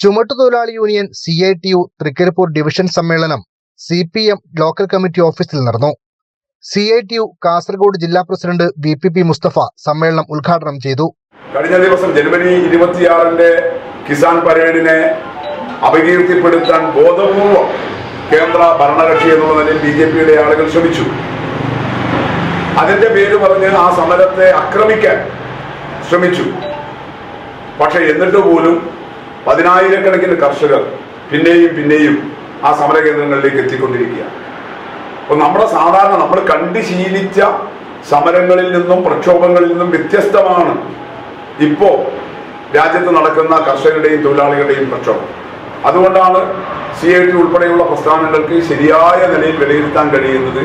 ചുമട്ടുതൊഴിലാളി union C I T U Thrikkaripur division സമ്മേളനം C P M local committee ഓഫീസിൽ നടന്നു. C I T U Kasaragod ജില്ലാ president V P P Musthafa സമ്മേളനം ഉദ്ഘാടനം ചെയ്തു. കഴിഞ്ഞ ദിവസം ജനുവരി ഇരുപത്തിയാറിന്റെ കിസാൻ പരേഡിനെ അപകീർത്തിപ്പെടുത്താൻ ബോധപൂർവം കേന്ദ്ര ഭരണകക്ഷി എന്നുള്ള നിലയിൽ ബി ജെ പിയുടെ ആളുകൾ ശ്രമിച്ചു. അതിന്റെ പേര് പറഞ്ഞ് ആ സമരത്തെ ആക്രമിക്കാൻ ശ്രമിച്ചു. പക്ഷെ എന്നിട്ട് പോലും പതിനായിരക്കണക്കിന് കർഷകർ പിന്നെയും പിന്നെയും ആ സമര കേന്ദ്രങ്ങളിലേക്ക് എത്തിക്കൊണ്ടിരിക്കുകയാണ്. അപ്പൊ നമ്മുടെ സാധാരണ നമ്മൾ കണ്ടു ശീലിച്ച സമരങ്ങളിൽ നിന്നും പ്രക്ഷോഭങ്ങളിൽ നിന്നും വ്യത്യസ്തമാണ് ഇപ്പോ രാജ്യത്ത് നടക്കുന്ന കർഷകരുടെയും തൊഴിലാളികളുടെയും പ്രക്ഷോഭം. അതുകൊണ്ടാണ് സി ഐ ടി ഉൾപ്പെടെയുള്ള പ്രസ്ഥാനങ്ങൾക്ക് ശരിയായ നിലയിൽ വിലയിരുത്താൻ കഴിയുന്നത്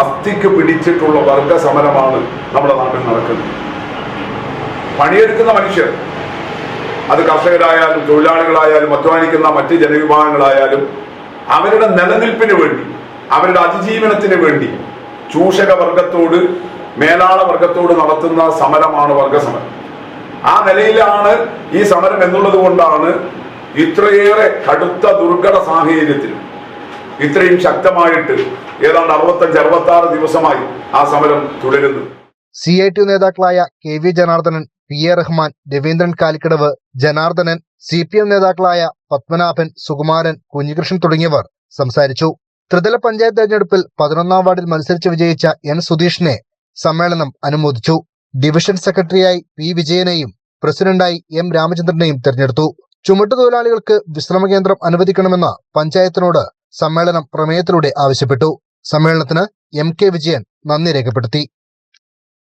അസ്ഥിക്ക് പിടിച്ചിട്ടുള്ള വർഗ സമരമാണ് നമ്മുടെ നാട്ടിൽ നടക്കുന്നത്. പണിയെടുക്കുന്ന മനുഷ്യർ അത് കർഷകരായാലും തൊഴിലാളികളായാലും അധ്വാനിക്കുന്ന മറ്റ് ജനവിഭാഗങ്ങളായാലും അവരുടെ നിലനിൽപ്പിന് വേണ്ടി അവരുടെ അതിജീവനത്തിന് വേണ്ടി ചൂഷക വർഗത്തോട് മേലാള വർഗത്തോട് നടത്തുന്ന സമരമാണ് വർഗസമരം. ആ നിലയിലാണ് ഈ സമരം എന്നുള്ളത് കൊണ്ടാണ് ഇത്രയേറെ കടുത്ത ദുർഘട സാഹചര്യത്തിൽ ഇത്രയും ശക്തമായിട്ട് ഏതാണ്ട് അറുപത്തഞ്ച് അറുപത്തി ആറ് ദിവസമായി ആ സമരം തുടരുന്നു. സി ഐ ടി നേതാക്കളായ K V Janardhanan P A Rahman Raveendran Kalikkadavu Janardhanan C P M നേതാക്കളായ പത്മനാഭൻ സുകുമാരൻ കുഞ്ഞികൃഷ്ണൻ തുടങ്ങിയവർ സംസാരിച്ചു. ത്രിതല പഞ്ചായത്ത് തെരഞ്ഞെടുപ്പിൽ പതിനൊന്നാം വാർഡിൽ മത്സരിച്ച് വിജയിച്ച എൻ സുധീഷിനെ സമ്മേളനം അനുമോദിച്ചു. ഡിവിഷൻ സെക്രട്ടറിയായി പി വിജയനെയും പ്രസിഡന്റായി എം രാമചന്ദ്രനെയും തെരഞ്ഞെടുത്തു. ചുമട്ടുതൊഴിലാളികൾക്ക് വിശ്രമ കേന്ദ്രം അനുവദിക്കണമെന്ന പഞ്ചായത്തിനോട് സമ്മേളനം പ്രമേയത്തിലൂടെ ആവശ്യപ്പെട്ടു. സമ്മേളനത്തിന് എം കെ വിജയൻ നന്ദി രേഖപ്പെടുത്തി.